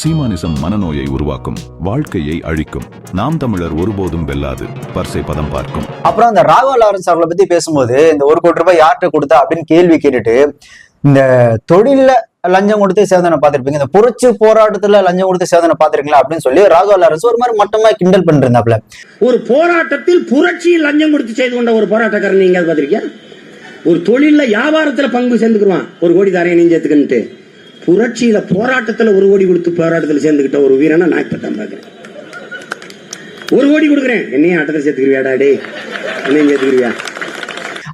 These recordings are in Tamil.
சீமானிசம் மனநோயை உருவாக்கும் வாழ்க்கையை அழிக்கும். நாம் தமிழர் ஒருபோதும் வெல்லாது. பர்சை பதம் பார்க்கும். அப்புறம் அந்த ராகவ லாரன்ஸ் அவர்களை பத்தி பேசும்போது இந்த ஒரு கோடி ரூபாய் யார்கிட்ட கொடுத்தா அப்படின்னு கேள்வி கேட்டுட்டு இந்த தொழில்ல லஞ்சம் கொடுத்து சேதனை பார்த்திருப்பீங்க. இந்த புரட்சி போராட்டத்துல லஞ்சம் கொடுத்து சேதனை பார்த்திருக்கீங்களா அப்படின்னு சொல்லி ராகவ லாரன்ஸ் ஒரு மாதிரி மட்டமா கிண்டல் பண்ணிருந்தாப்ல ஒரு போராட்டத்தில் புரட்சியில் லஞ்சம் கொடுத்து செய்து கொண்ட ஒரு போராட்டக்காரன் நீங்க பாத்திருக்கியா ஒரு தொழில்ல வியாபாரத்துல பங்கு சேர்ந்துக்குருவான். ஒரு கோடி தரையை நீ சேர்த்துக்கிட்டு புரட்சியில போராட்டத்துல ஒரு கோடி கொடுத்து போராட்டத்துல சேர்ந்துக்கிட்ட ஒரு வீரனை நான் இப்பதான் பாக்குறேன் ஒரு கோடி கொடுக்குறேன். என்னையும் ஆட்டத்தில் சேர்த்துக்கிறியாடா டே என்னையும் சேர்த்துக்கிறியா?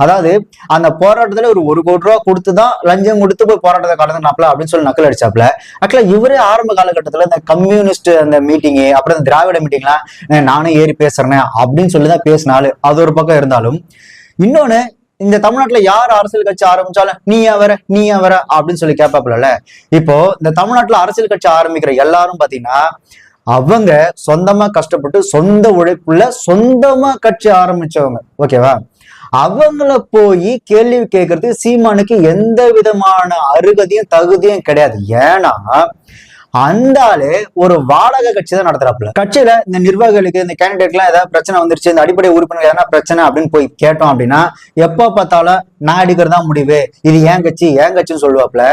அதாவது அந்த போராட்டத்துல ஒரு ஒரு கோடி ரூபா கொடுத்துதான் லஞ்சம் கொடுத்து போய் போராட்டத்தை கடந்தினாப்ல அப்படின்னு சொல்லி நக்கல் அடிச்சாப்ல. ஆக்சுவலா இவரே ஆரம்ப காலகட்டத்துல இந்த கம்யூனிஸ்ட் அந்த மீட்டிங் அப்புறம் இந்த திராவிட மீட்டிங்லாம் நானும் ஏறி பேசுறேன் அப்படின்னு சொல்லி தான் பேசினாலு அது ஒரு பக்கம் இருந்தாலும் இன்னொன்னு இந்த தமிழ்நாட்டுல யார் அரசியல் கட்சி ஆரம்பிச்சாலும் நீ வர நீ வர அப்படின்னு சொல்லி கேட்பாப்புல இப்போ இந்த தமிழ்நாட்டுல அரசியல் கட்சி ஆரம்பிக்கிற எல்லாரும் பாத்தீங்கன்னா அவங்க சொந்தமா கஷ்டப்பட்டு சொந்த உழைப்புல சொந்தமா கட்சி ஆரம்பிச்சவங்க. ஓகேவா? அவங்கள போய் கேள்வி கேட்கறது சீமானுக்கு எந்த விதமான அருகதையும் தகுதியும் கிடையாது. ஏன்னா அந்த ஆளு ஒரு வாடகை கட்சி தான் நடத்துறாப்புல. கட்சியில இந்த நிர்வாகிகளுக்கு இந்த கேண்டிடேட்லாம் ஏதாவது பிரச்சனை வந்துருச்சு இந்த அடிப்படை உறுப்பினர் எதனா பிரச்சனை அப்படின்னு போய் கேட்டோம் அப்படின்னா எப்ப பார்த்தாலும் நான் அடிக்கிறதா முடிவு. இது ஏன் கட்சி ஏன் கட்சின்னு சொல்லுவாப்புல.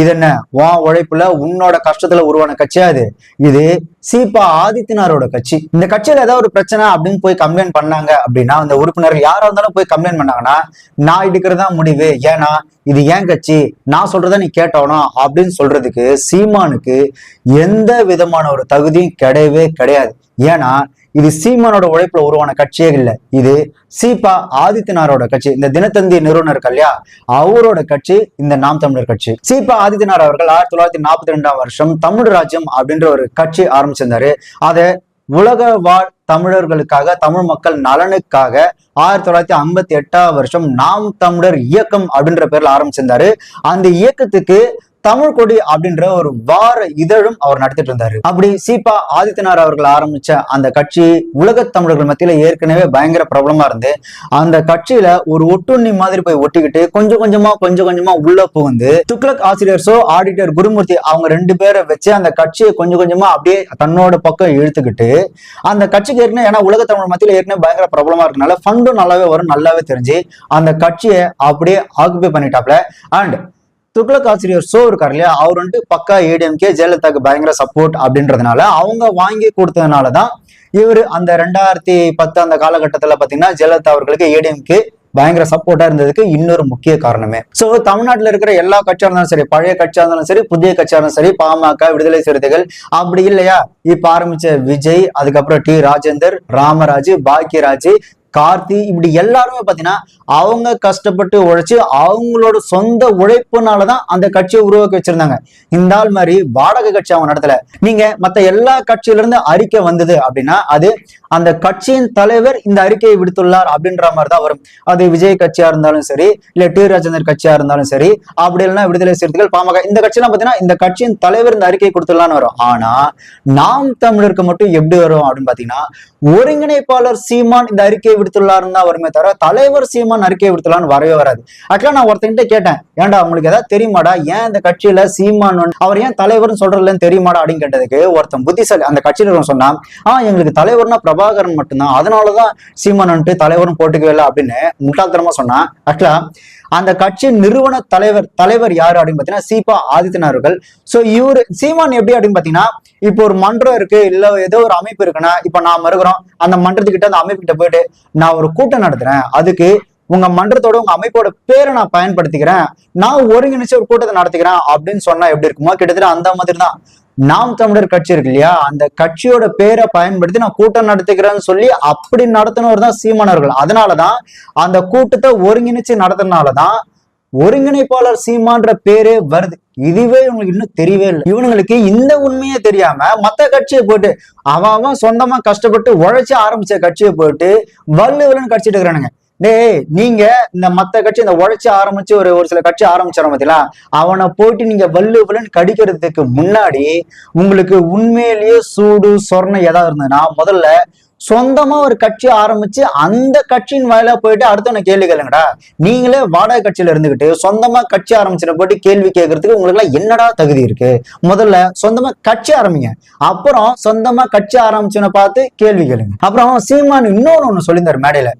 இது என்ன? உன் உழைப்புல உன்னோட கஷ்டத்துல உருவான கட்சியா இது? இது சீபா ஆதித்யநாரோட கட்சி. இந்த கட்சியில ஏதாவது ஒரு பிரச்சனை அப்படின்னு போய் கம்ப்ளைண்ட் பண்ணாங்க அப்படின்னா அந்த உறுப்பினர்கள் யாரா இருந்தாலும் போய் கம்ப்ளைண்ட் பண்ணாங்கன்னா நான் எடுக்கிறதா முடிவு. ஏன்னா இது ஏன் கட்சி? நான் சொல்றத நீ கேட்டோணும் அப்படின்னு சொல்றதுக்கு சீமானுக்கு எந்த விதமான ஒரு தகுதியும் கிடையவே கிடையாது. ஏன்னா இது சீமானோட உழைப்புல உருவான கட்சியே இல்லை. இது சீபா ஆதித்யநாரோட கட்சி. இந்த தினத்தந்தி நிறுவனர் இல்லையா அவரோட கட்சி இந்த நாம் தமிழர் கட்சி. சீபா ஆதித்யநாத் அவர்கள் ஆயிரத்தி தொள்ளாயிரத்தி நாற்பத்தி ரெண்டாம் வருஷம் தமிழ் ராஜ்யம் அப்படின்ற ஒரு கட்சி ஆரம்பிச்சிருந்தாரு. அதை உலக வாழ் தமிழர்களுக்காக தமிழ் மக்கள் நலனுக்காக ஆயிரத்தி தொள்ளாயிரத்தி ஐம்பத்தி எட்டாம் வருஷம் நாம் தமிழர் இயக்கம் அப்படின்ற பேர்ல ஆரம்பிச்சிருந்தாரு. அந்த இயக்கத்துக்கு தமிழ் கொடி அப்படின்ற ஒரு வார இதழும் அவர் நடத்திட்டு இருந்தாரு. அப்படி சீபா ஆதித்யநாத் அவர்கள் ஆரம்பிச்ச அந்த கட்சி உலக தமிழர்கள் மத்தியில ஏற்கனவே பயங்கர பிரபலமா இருந்து அந்த கட்சியில ஒரு ஒட்டுண்ணி மாதிரி போய் ஒட்டிக்கிட்டு கொஞ்சம் கொஞ்சமா கொஞ்சம் கொஞ்சமா உள்ள புகுந்து துக்ளக் ஆசிரியர்ஸோ ஆடிட்டர் குருமூர்த்தி அவங்க ரெண்டு பேரை வச்சு அந்த கட்சியை கொஞ்சம் கொஞ்சமா அப்படியே தன்னோட பக்கம் இழுத்துக்கிட்டு அந்த கட்சிக்கு ஏற்கனவே ஏன்னா உலக தமிழ் மத்தியில ஏற்கனவே பயங்கர பிரபலமா இருக்கனால ஃபண்டும் நல்லாவே வரும் நல்லாவே தெரிஞ்சு அந்த கட்சியை அப்படியே ஆக்குபை பண்ணிட்டாப்ல. அண்ட் துக்ளக் ஆசிரியர் சோ இருக்கார் இல்லையா? அவர் வந்துட்டு பக்கா ஏடிஎம்கே ஜெயலலிதாக்கு பயங்கர சப்போர்ட் அப்படின்றதுனால அவங்க வாங்கி கொடுத்ததுனால தான் இவர் அந்த ரெண்டாயிரத்தி பத்து அந்த காலகட்டத்தில் பார்த்தீங்கன்னா ஜெயலலிதா அவர்களுக்கு ஏடிஎம்கே பயங்கர சப்போர்ட்டா இருந்ததுக்கு இன்னொரு முக்கிய காரணமே. சோ தமிழ்நாட்டுல இருக்கிற எல்லா கட்சியா இருந்தாலும் சரி பழைய கட்சியா இருந்தாலும் சரி புதிய கட்சியா இருந்தாலும் சரி பாமக விடுதலை சிறுத்தைகள் அப்படி இல்லையா? இப்ப ஆரம்பிச்ச விஜய் அதுக்கப்புறம் டி. ராஜேந்தர் ராமராஜ் பாக்கியராஜ் கார்த்தி இப்படி எல்லாருமே பார்த்தீங்கன்னா அவங்க கஷ்டப்பட்டு உழைச்சு அவங்களோட சொந்த உழைப்புனால தான் அந்த கட்சியை உருவாக்கி வச்சிருந்தாங்க. இந்த ஆள் மாதிரி வாடகை கட்சி அவங்க நடத்தல. நீங்க மற்ற எல்லா கட்சியிலிருந்து அறிக்கை வந்தது அப்படின்னா அது அந்த கட்சியின் தலைவர் இந்த அறிக்கையை விடுத்துள்ளார் அப்படின்ற மாதிரி தான் வரும். அது விஜய் கட்சியா இருந்தாலும் சரி இல்ல டி ராஜேந்தர் கட்சியா இருந்தாலும் சரி அப்படி இல்லைன்னா விடுதலை சிறுத்தைகள் பாமக இந்த கட்சியெல்லாம் பார்த்தீங்கன்னா இந்த கட்சியின் தலைவர் இந்த அறிக்கை கொடுத்துடலான்னு வரும். ஆனா நாம் தமிழருக்கு மட்டும் எப்படி வரும் அப்படின்னு பாத்தீங்கன்னா ஒருங்கிணைப்பாளர் சீமான் இந்த அறிக்கையை விடுத்துள்ளாருன்னு தான் வருமே தவிர தலைவர் சீமான் அறிக்கையை விடுத்துள்ளான்னு வரவே வராது. ஆக்சுவலா நான் ஒருத்தங்கிட்ட கேட்டேன் ஏன்டா உங்களுக்கு ஏதாவது தெரியுமாடா? ஏன் இந்த கட்சியில சீமான் அவர் ஏன் தலைவர்னு சொல்றதுலன்னு தெரியுமாடா அப்படின்னு கேட்டதுக்கு ஒருத்தன் புத்திசாலி அந்த கட்சியில சொன்னா சொன்னான் ஆஹ் எங்களுக்கு தலைவர்னா பிரபாகரன் மட்டும்தான் அதனாலதான் சீமான் வந்துட்டு தலைவரும் போட்டுக்கவே இல்லை அப்படின்னு முட்டாள்தனமா சொன்னான். ஆக்சுவலா அந்த கட்சியின் நிறுவன தலைவர் தலைவர் யாரு அப்படின்னு பாத்தீங்கன்னா சீபா ஆதித்யநாத் அவர்கள். சோ இவரு சீமான் எப்படி அப்படின்னு பாத்தீங்கன்னா இப்போ ஒரு மன்றம் இருக்கு இல்ல ஏதோ ஒரு அமைப்பு இருக்குன்னா இப்ப நாம இருக்கிறோம் அந்த மன்றத்துக்கிட்ட அந்த அமைப்பு கிட்ட போயிட்டு நான் ஒரு கூட்டம் நடத்துறேன். அதுக்கு உங்க மன்றத்தோட உங்க அமைப்போட பேரை நான் பயன்படுத்திக்கிறேன். நான் ஒருங்கிணைச்சு ஒரு கூட்டத்தை நடத்திக்கிறேன் அப்படின்னு சொன்னா எப்படி இருக்குமோ கிட்டத்தட்ட அந்த மாதிரி தான் நாம் தமிழர் கட்சி இருக்கு இல்லையா? அந்த கட்சியோட பேரை பயன்படுத்தி நான் கூட்டம் நடத்திக்கிறேன்னு சொல்லி அப்படி நடத்தினவர் தான் சீமானவர்கள். அதனாலதான் அந்த கூட்டத்தை ஒருங்கிணைச்சு நடத்தினாலதான் ஒருங்கிணைப்பாளர் சீமான்ற பேரே வருது. இதுவே இவங்களுக்கு இன்னும் தெரியவே இல்லை. இவனுங்களுக்கு இந்த உண்மையே தெரியாம மத்த கட்சியை போட்டு அவன் அவன் சொந்தமா கஷ்டப்பட்டு உழைச்சி ஆரம்பிச்ச கட்சியை போட்டு வல்லு வல்லுன்னு கட்சிட்டு இருக்கிறானுங்க. டேய் நீங்க இந்த மத்த கட்சி இந்த உழைச்சி ஆரம்பிச்சு ஒரு ஒரு சில கட்சி ஆரம்பிச்சார பாத்தீங்களா? அவனை போயிட்டு நீங்க வல்லு வல்லுன்னு கடிக்கிறதுக்கு முன்னாடி உங்களுக்கு உண்மையிலேயே சூடு சொர்ணம் ஏதாவது இருந்ததுன்னா முதல்ல சொந்தமா ஒரு கட்சி ஆரம்பிச்சு அந்த கட்சியின் வாயிலா போயிட்டு அடுத்தவனை கேள்வி கேளுங்கடா. நீங்களே வாடகை கட்சியில இருந்துகிட்டு சொந்தமா கட்சி ஆரம்பிச்சுட்டு போயிட்டு கேள்வி கேட்கறதுக்கு உங்களுக்கு எல்லாம் என்னடா தகுதி இருக்கு? முதல்ல சொந்தமா கட்சி ஆரம்பிங்க. அப்புறம் சொந்தமா கட்சி ஆரம்பிச்சுன்னு பார்த்து கேள்வி கேளுங்க. அப்புறம் சீமான் இன்னொன்னு ஒண்ணு சொல்லியிருந்தாரு மேடையில.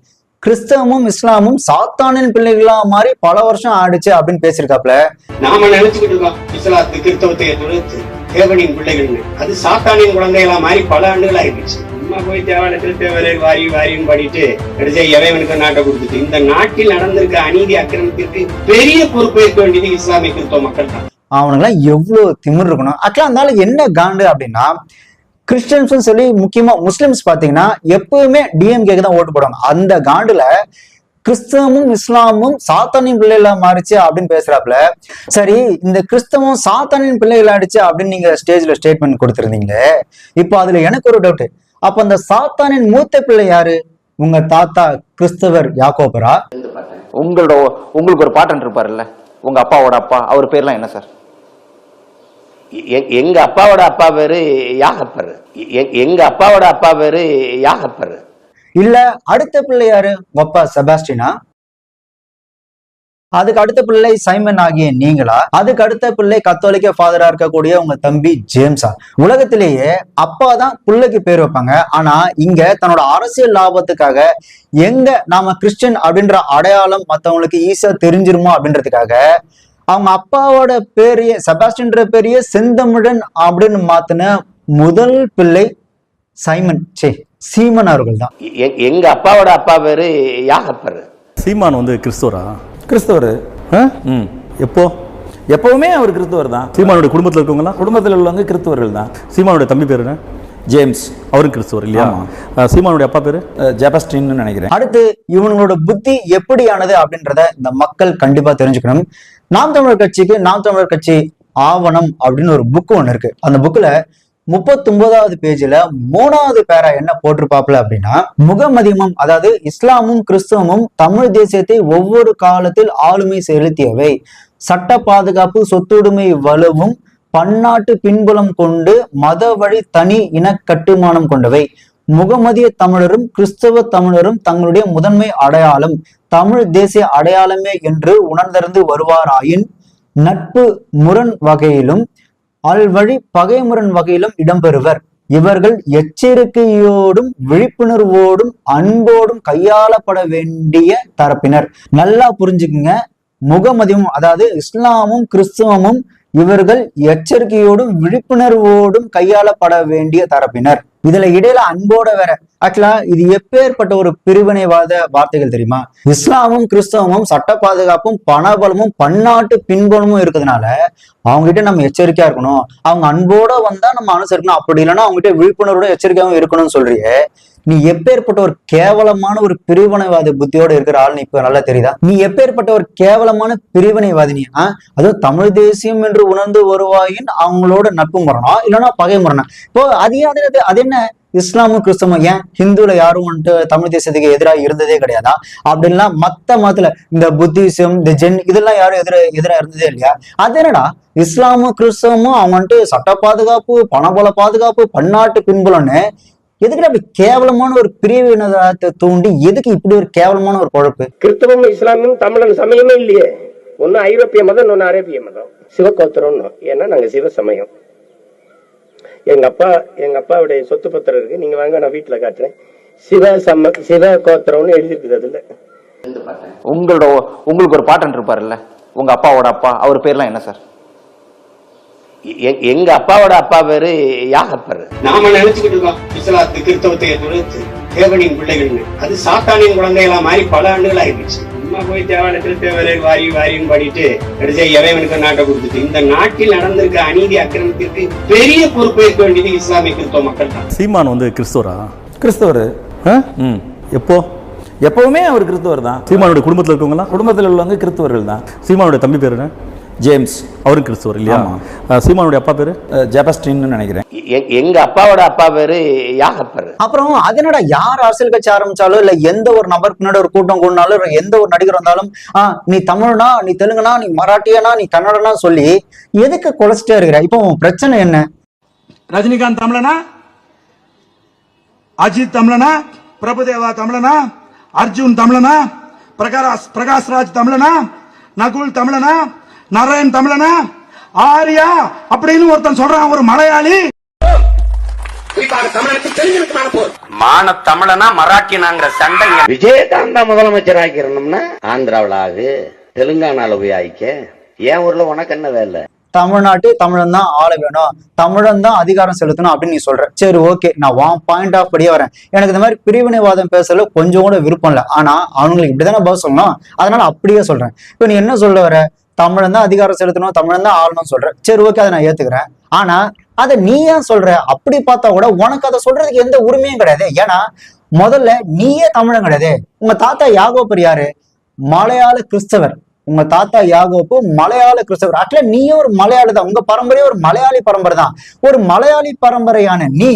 கிறிஸ்தவமும் இஸ்லாமும் சாத்தானின் பிள்ளைகளா மாதிரி பல வருஷம் ஆயிடுச்சு அப்படின்னு பேசியிருக்காப்ல நாம நினைச்சுக்கிட்டு இருக்கோம் இஸ்லாத்து கிறிஸ்தவத்தை எதிர்த்து தேவனின் பிள்ளைகள் அது சாத்தானின் குழந்தைகளா மாறி பல ஆண்டுகள் ஆயிடுச்சு. சும்மா போய் தேவான திருத்தேவரே வாரி வாரின்னு பாடிட்டு கடைசியா இறைவனுக்கு நாட்டை கொடுத்துட்டு இந்த நாட்டில் நடந்திருக்க அநீதி அக்கிரமத்திற்கு பெரிய பொறுப்பு ஏற்க வேண்டியது இஸ்லாமிய கிறிஸ்தவ மக்கள் தான் அவனுங்கெல்லாம் எவ்வளவு திமிர் இருக்கணும். ஆக்சுவலா அதனால என்ன காண்டு அப்படின்னா கிறிஸ்டியன்ஸும் சொல்லி முக்கியமா முஸ்லிம்ஸ் பாத்தீங்கன்னா எப்பவுமே டிஎம்கேக்கு தான் ஓட்டு போடுவாங்க. அந்த காண்டுல கிறிஸ்தவமும் இஸ்லாமும் சாத்தானின் பிள்ளைகளா மாறிச்சு அப்படின்னு பேசுறாப்புல. சரி இந்த கிறிஸ்தவம் சாத்தானின் பிள்ளைகள் ஆயிடுச்சு அப்படின்னு நீங்க ஸ்டேஜ்ல ஸ்டேட்மெண்ட் கொடுத்துருந்தீங்களே இப்போ அதுல எனக்கு ஒரு டவுட் அப்ப அந்த சாத்தானின் மூத்த பிள்ளை யாரு? உங்க தாத்தா கிறிஸ்தவர் யாக்கோபரா? உங்களோட உங்களுக்கு ஒரு பாட்டன் இருப்பார்ல உங்க அப்பாவோட அப்பா அவர் பேர்லாம் என்ன சார்? எ- எங்க அப்பாவோட அப்பா பேரு யாகப்பர். எ- எங்க அப்பாவோட அப்பா பேரு யாகப்பர். இல்ல அடுத்த பிள்ளை யாரு? ஒப்பா செபாஸ்டினா. அதுக்கு அடுத்த பிள்ளை சைமன் ஆகிய நீங்களா? அதுக்கு அடுத்த பிள்ளை கத்தோலிக்க ஃபாதரா இருக்கக்கூடிய உங்க தம்பி ஜேம்ஸா? உலகத்திலேயே அப்பா தான் பிள்ளைக்கு பேர் வைப்பாங்க. ஆனா இங்க தன்னோட அரசியல் லாபத்துக்காக எங்க நாம கிறிஸ்டின் அப்படின்ற அடையாளம் மத்தவங்களுக்கு ஈஸியா தெரிஞ்சிருமோ அப்படின்றதுக்காக அவங்க அப்பாவோட பேரையே செபாஸ்டின்ற பேரையே செந்தமிழன் அப்படின்னு மாத்தின முதல் பிள்ளை சைமன். சே சீமன் அவர்கள் தான் எங்க அப்பாவோட அப்பா பேரு யாகப்பர். சீமான் வந்து கிறிஸ்துவரா? கிறிஸ்தவர். எப்போ? எப்பவுமே அவர் கிறிஸ்தவர் தான் சீமானுடைய குடும்பத்தில் இருக்கவங்களாம் குடும்பத்தில் உள்ளவங்க கிறிஸ்தவர்கள் தான் சீமானுடைய தம்பி பேர் என்ன? ஜேம்ஸ் அவரும் கிறிஸ்துவர் இல்லையா? சீமானுடைய அப்பா பேரு? அஹ், ஜெபஸ்டின்னு நினைக்கிறேன். அடுத்து இவங்களோட புத்தி எப்படியானது அப்படின்றத இந்த மக்கள் கண்டிப்பா தெரிஞ்சுக்கணும். நாம் தமிழர் கட்சிக்கு நாம் தமிழர் கட்சி ஆவணம் அப்படின்னு ஒரு புக் ஒண்ணு இருக்கு. அந்த புக்ல முப்பத்தொன்பதாவது பேஜ்ல மூணாவது பேரா என்ன போட்டிருப்பாப்ல அப்படின்னா முகமதியமும் அதாவது இஸ்லாமும் கிறிஸ்தவமும் தமிழ் தேசியத்தை ஒவ்வொரு காலத்தில் ஆளுமை செலுத்தியவை. சட்ட பாதுகாப்பு சொத்துடைமை வலுவும் பன்னாட்டு பின்புலம் கொண்டு மத வழி தனி இன கட்டுமானம் கொண்டவை. முகமதிய தமிழரும் கிறிஸ்தவ தமிழரும் தங்களுடைய முதன்மை அடையாளம் தமிழ் தேசிய அடையாளமே என்று உணர்ந்திருந்து வருவாராயின் நட்பு முரண் வகையிலும் அல்வழி பகைமுரண் வகையிலும் இடம்பெறுவர். இவர்கள் எச்சரிக்கையோடும் விழிப்புணர்வோடும் அன்போடும் கையாளப்பட வேண்டிய தரப்பினர். நல்லா புரிஞ்சுக்குங்க. முகமதியும் அதாவது இஸ்லாமும் கிறிஸ்துவமும் இவர்கள் எச்சரிக்கையோடும் விழிப்புணர்வோடும் கையாளப்பட வேண்டிய தரப்பினர். இதுல இடையில அன்போட வேற. ஆக்சுவலா இது எப்பேற்பட்ட ஒரு பிரிவினைவாத வார்த்தைகள் தெரியுமா? இஸ்லாமும் கிறிஸ்தவமும் சட்ட பாதுகாப்பும் பணபலமும் பன்னாட்டு பின்பலமும் இருக்கிறதுனால அவங்க கிட்ட நம்ம எச்சரிக்கையா இருக்கணும். அவங்க அன்போட வந்தா நம்ம அனுசரிக்கணும். அப்படி இல்லைன்னா அவங்க கிட்ட விழிப்புணர்வோட எச்சரிக்கையாகவும் இருக்கணும்னு சொல்றியே. நீ எப்பேற்பட்ட ஒரு கேவலமான ஒரு பிரிவினைவாத புத்தியோட இருக்கிற ஆள் இப்ப நல்லா தெரியுதா? நீ எப்பேற்பட்ட ஒரு கேவலமான பிரிவினைவாதினி ஆ? அதுவும் தமிழ் தேசியம் என்று உணர்ந்து வருவாயின் அவங்களோட நட்பு முரணம் இல்லைன்னா பகை முரணம் இப்போ அது அதே அது- என்ன என்ன? இஸ்லாமும் கிறிஸ்தவம் ஏன் ஹிந்துல யாரும் வந்துட்டு தமிழ் தேசத்துக்கு எதிராக இருந்ததே கிடையாதா? அப்படின்லாம் மத்த மதத்துல இந்த புத்திசம் இந்த ஜென் இதெல்லாம் யாரும் எதிர எதிராக இருந்ததே இல்லையா? அது என்னடா? இஸ்லாமும் கிறிஸ்தவமும் அவங்க வந்துட்டு சட்ட பாதுகாப்பு பணபல பாதுகாப்பு பன்னாட்டு பின்புலன்னு எதுக்கு அப்படி கேவலமான ஒரு பிரிவினத்தை தூண்டி எதுக்கு இப்படி ஒரு கேவலமான ஒரு குழப்பு கிறிஸ்தவம் இஸ்லாமும் தமிழன் சமயமே இல்லையே. ஒன்னு ஐரோப்பிய மதம் இன்னொன்னு அரேபிய மதம். சிவகோத்திரம் ஏன்னா நாங்க சிவ சமயம் எங்க அப்பா எங்க அப்பாவுடைய சொத்து பத்திரம் இருக்கு. நீங்க வாங்க நான் வீட்டுல காட்டுறேன். சிவ சம சிவ கோத்திரம்னு எழுதிருக்குது அதுல. உங்களோட உங்களுக்கு ஒரு பாட்டன் இருப்பார்ல உங்க அப்பாவோட அப்பா. அவர் பேர்லாம் என்ன சார்? எ- எங்க அப்பாவோட அப்பா பேரு யாகப்பர். நாம நினைச்சுக்கிட்டு இருக்கோம். இஸ்லாத்து கிறிஸ்தவத்தை தேவனின் பிள்ளைகள் அது சாத்தானின் குழந்தைகளா மாறி பல ஆண்டுகள் ஆயிடுச்சு சும்மா போய் தேவான திருத்தேவரே வாரி வாரின்னு பாடிட்டு கடைசியா இறைவனுக்கு நாட்டை கொடுத்துட்டு. இந்த நாட்டில் நடந்திருக்க அநீதி அக்கிரமத்திற்கு பெரிய பொறுப்பு ஏற்க வேண்டியது இஸ்லாமிய கிறிஸ்தவ மக்கள் தான் சீமான் வந்து கிறிஸ்துவரா? கிறிஸ்தவர். எப்போ? எப்பவுமே அவர் கிறிஸ்தவர் தான் சீமானுடைய குடும்பத்தில் இருக்கவங்களாம் குடும்பத்தில் உள்ளவங்க கிறிஸ்தவர்கள் தான் சீமானுடைய தம்பி பேர் என்ன? ஜேம்ஸ். அவரும் கிறிஸ்துவர் இல்லையா சீமானுடைய அப்பா பேரு? ஜெபஸ்டின்னு நினைக்கிறேன். எங்க அப்பாவோட அப்பா பேரு யாகப்பர். அப்புறம் அதனோட யார் அரசியல் கட்சி ஆரம்பிச்சாலும் இல்ல எந்த ஒரு நபர் பின்னாடி ஒரு கூட்டம் கூடினாலும் எந்த ஒரு நடிகர் வந்தாலும் ஆ நீ தமிழ்னா நீ தெலுங்குனா நீ மராட்டியனா நீ கன்னடனா சொல்லி எதுக்கு குலைச்சிட்டே இருக்கிற? இப்போ உன் பிரச்சனை என்ன? ரஜினிகாந்த் தமிழனா? அஜித் தமிழனா? பிரபுதேவா தமிழனா? அர்ஜுன் தமிழனா? பிரகாஷ் பிரகாஷ் ராஜ் தமிழனா? நகுல் தமிழனா? நரேன் தமிழனா? ஆரியா அப்படின்னு ஒருத்தன் சொல்றான் ஒரு மலையாளி. மான தமிழனா மராட்டியனாங்கிற சண்டை விஜயகாந்தா முதலமைச்சர் ஆக்கிரணும்னா ஆந்திராவில் ஆகு தெலுங்கானால போய் ஆயிக்க. என் ஊர்ல உனக்கு என்ன வேலை? தமிழ்நாட்டு தமிழன் தான் ஆள வேணும். தமிழன் தான் அதிகாரம் செலுத்தணும் அப்படின்னு நீ சொல்ற. சரி ஓகே. நான் வான் பாயிண்ட் ஆஃப் படியே வரேன். எனக்கு இந்த மாதிரி பிரிவினைவாதம் பேசல கொஞ்சம் கூட விருப்பம் இல்லை. ஆனா அவங்களுக்கு இப்படிதானே பதில் சொல்லணும்? அதனால அப்படியே சொல்றேன். இப்போ நீ என்ன சொல்ல வர? தமிழன் தான் அதிகாரம் செலுத்தணும் தமிழன் தான் ஆளணும் சொல்ற. சரி ஓகே அதை நான் ஏத்துக்கிறேன். ஆனா அதை நீ ஏன் சொல்ற? அப்படி பார்த்தா கூட உனக்கு அதை சொல்றதுக்கு எந்த உரிமையும் கிடையாது. ஏன்னா முதல்ல நீயே தமிழன் கிடையாது. உங்க தாத்தா யாகோப்பர் யாரு? மலையாள கிறிஸ்தவர். உங்க தாத்தா யாகோப்பு மலையாள கிறிஸ்தவர். அட்ல நீயே ஒரு மலையாளி தான். உங்க பரம்பரையே ஒரு மலையாளி பரம்பரை தான். ஒரு மலையாளி பரம்பரையான நீ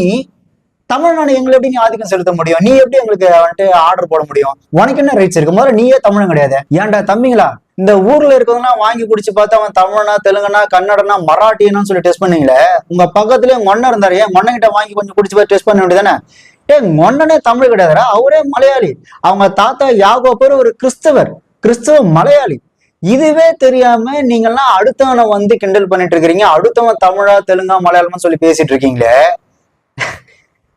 தமிழ்நாடு எங்களை எப்படி நீ ஆதிக்கம் செலுத்த முடியும்? நீ எப்படி எங்களுக்கு வந்துட்டு ஆர்டர் போட முடியும்? உனக்கு என்ன ரைட்ஸ் இருக்கு? முதல்ல நீயே தமிழன் கிடையாது. ஏன்டா தம்பிங்களா? இந்த ஊர்ல இருக்கவங்கலாம் வாங்கி குடிச்சு பார்த்தா அவன் தமிழனா தெலுங்கனா கன்னடனா மராட்டியனா சொல்லி டெஸ்ட் பண்ணீங்களே உங்க பக்கத்துல மொன்ன இருந்தாரு. ஏன் உங்க கிட்ட வாங்கி கொஞ்சம் குடிச்சு பார்த்து டெஸ்ட் பண்ண வேண்டியதானே ஏ மொன்னனே தமிழ் கிடையாதுடா. அவரே மலையாளி. அவங்க தாத்தா யாகோ பேர் ஒரு கிறிஸ்தவர். கிறிஸ்தவ மலையாளி. இதுவே தெரியாம நீங்கெல்லாம் அடுத்தவனை வந்து கிண்டல் பண்ணிட்டு இருக்கிறீங்க. அடுத்தவன் தமிழா தெலுங்கா மலையாளமா சொல்லி பேசிட்டு இருக்கீங்களே.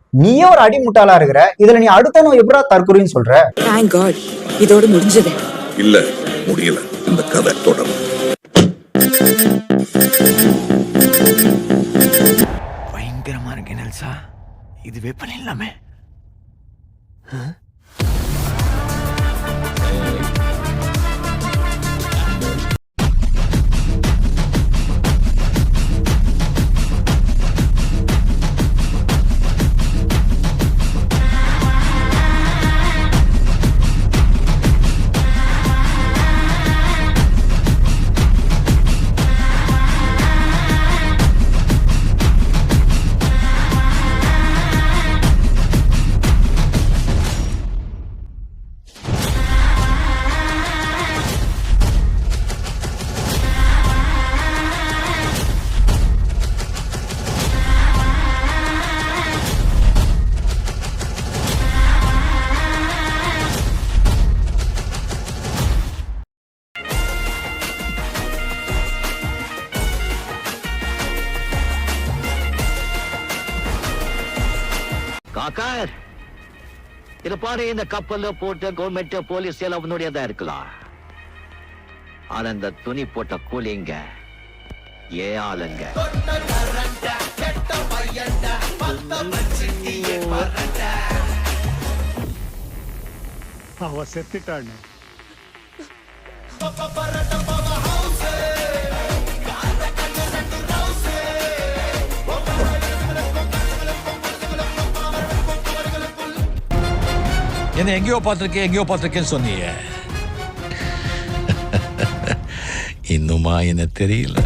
நீயே ஒரு அடிமுட்டாளா இருக்கிற. இதுல நீ அடுத்தவன் எப்படா தற்கொலைன்னு சொல்ற? இதோட முடிஞ்சது. இல்ல முடியல. இந்த கதை தொடரும். பயங்கரமா இருக்கு நெல்சா. இதுவே பண்ணிடலாமே. காக்கார் இது பாரு இந்த கப்பல்ல போட்டு கவர்மெண்ட் போலீஸ் எல்லாம் உன்னுடையதா இருக்கலாம். ஆனா இந்த துணி போட்ட கூலிங்க ஏ ஆளுங்க அவ செத்துட்டான்னு என்ன எங்கேயோ பார்த்திருக்கேன் எங்கேயோ பார்த்திருக்கேன்னு சொன்னீங்க இன்னுமா என்ன தெரியல.